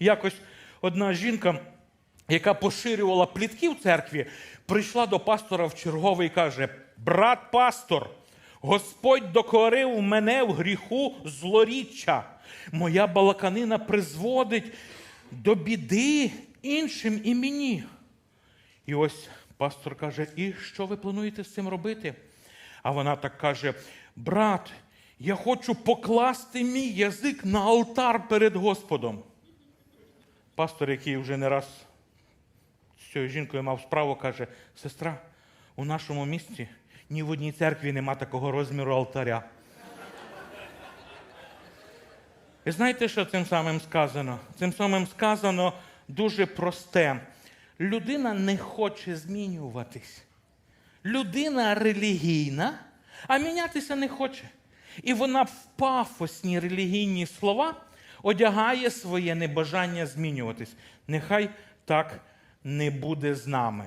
Якось одна жінка, яка поширювала плітки в церкві, прийшла до пастора в черговий і каже: Брат пастор, Господь докорив мене в гріху злоріччя. Моя балаканина призводить до біди іншим і мені. І ось пастор каже: І що ви плануєте з цим робити? А вона так каже: брат, я хочу покласти мій язик на алтар перед Господом. Пастор, який вже не раз з цією жінкою мав справу, каже: сестра, у нашому місті ні в одній церкві нема такого розміру алтаря. І знаєте, що цим самим сказано? Цим самим сказано дуже просте. Людина не хоче змінюватись. Людина релігійна, а мінятися не хоче. І вона в пафосні релігійні слова одягає своє небажання змінюватись. Нехай так не буде з нами.